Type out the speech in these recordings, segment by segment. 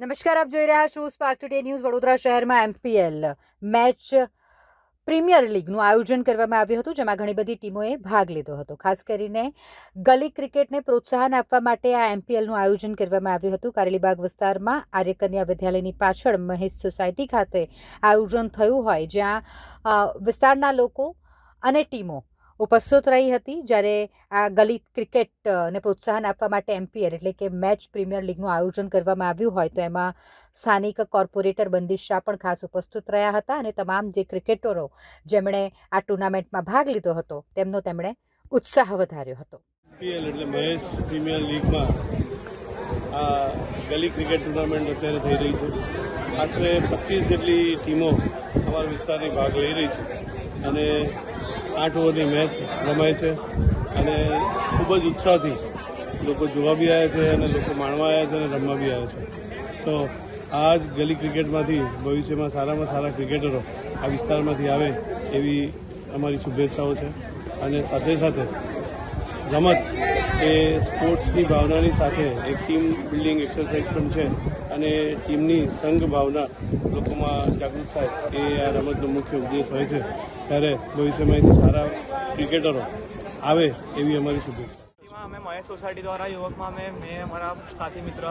નમસ્કાર, આપ જોઈ રહ્યા છો સ્પાર્ક ટુડે ન્યૂઝ વડોદરા શહેરમાં એમપીએલ મેચ પ્રીમિયર લીગનું આયોજન કરવામાં આવ્યું હતું, જેમાં ઘણી બધી ટીમોએ ભાગ લીધો હતો. ખાસ કરીને ગલી ક્રિકેટને પ્રોત્સાહન આપવા માટે આ એમપીએલનું આયોજન કરવામાં આવ્યું હતું. કારેલીબાગ વિસ્તારમાં આર્યકન્યા વિદ્યાલયની પાછળ મહેશ સોસાયટી ખાતે આયોજન થયું હોય, જ્યાં વિસ્તારના લોકો અને ટીમો ઉપસ્થિત રહી હતી જ્યારે આ ગલી ક્રિકેટને પ્રોત્સાહન આપવા માટે એમપીએલ એટલે કે મેચ પ્રીમિયર લીગનું આયોજન કરવામાં આવ્યું હોય, તો એમાં સ્થાનિક કોર્પોરેટર બંદિશ શાહ પણ ખાસ ઉપસ્થિત રહ્યા હતા અને તમામ જે ક્રિકેટરો જેમણે આ ટુર્નામેન્ટમાં ભાગ લીધો હતો, તેમનો તેમણે ઉત્સાહ વધાર્યો હતો. એમપીએલ એટલે મહેશ પ્રીમિયર લીગમાં આ ગલી ક્રિકેટ ટુર્નામેન્ટ અત્યારે થઈ રહી છે. આશરે પચીસ જેટલી ટીમો અમારા વિસ્તારની ભાગ લઈ રહી છે. અને આઠ ઓવરની મેચ રમાય છે અને ખૂબ જ ઉત્સાહથી લોકો જોવા બી આવ્યા છે અને લોકો માણવા આવ્યા છે અને રમવા બી આવ્યા છે. તો આ જ ગલી ક્રિકેટમાંથી ભવિષ્યમાં સારામાં સારા ક્રિકેટરો આ વિસ્તારમાંથી આવે એવી અમારી શુભેચ્છાઓ છે. અને સાથે સાથે રમત એ સ્પોર્ટ્સની ભાવનાની સાથે એક ટીમ બિલ્ડિંગ એક્સરસાઇઝ પણ છે. અને ટીમની સંઘ ભાવના લોકોમાં જાગૃત થાય એ આ રમતનો મુખ્ય ઉદ્દેશ હોય છે. ત્યારે ભવિષ્યમાં સારા ક્રિકેટરો આવે એવી અમારી શુભેચ્છા. અમે મહેશ સોસાયટી દ્વારા, યુવકમાં અમે, મેં અમારા સાથી મિત્ર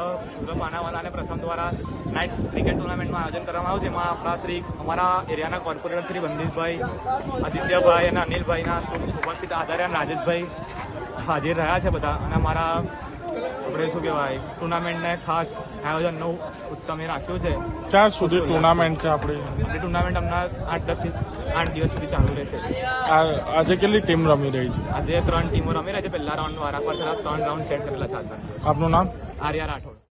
માનાવાલા અને પ્રથમ દ્વારા નાઇટ ક્રિકેટ ટુર્નામેન્ટમાં આયોજન કરવામાં આવ્યું, જેમાં આપણા શ્રી, અમારા એરિયાના કોર્પોરેટર શ્રી બંદીશભાઈ આદિત્યભાઈ અને અનિલભાઈના ઉપસ્થિત આધારે રાજેશભાઈ હાજર રહ્યા છે બધા. અને અમારા આપણે શું કહેવાય? ટુર્નામેન્ટને ખાસ આયોજનનું ઉત્તમ એ રાખ્યું છે. ક્યાં સુધી ટુર્નામેન્ટ છે? આપણી? ટુર્નામેન્ટ હમણાં આઠ દસ આઠ દિવસ સુધી ચાલુ રહેશે. આ- આજે કેટલી ટીમ રમી રહી છે? આજે ત્રણ ટીમો રમી રહી છે. પહેલા રાઉન્ડ વારા પર ત્રણ રાઉન્ડ સેટ કરેલા છે આપનું નામ? આર્યા રાઠોડ.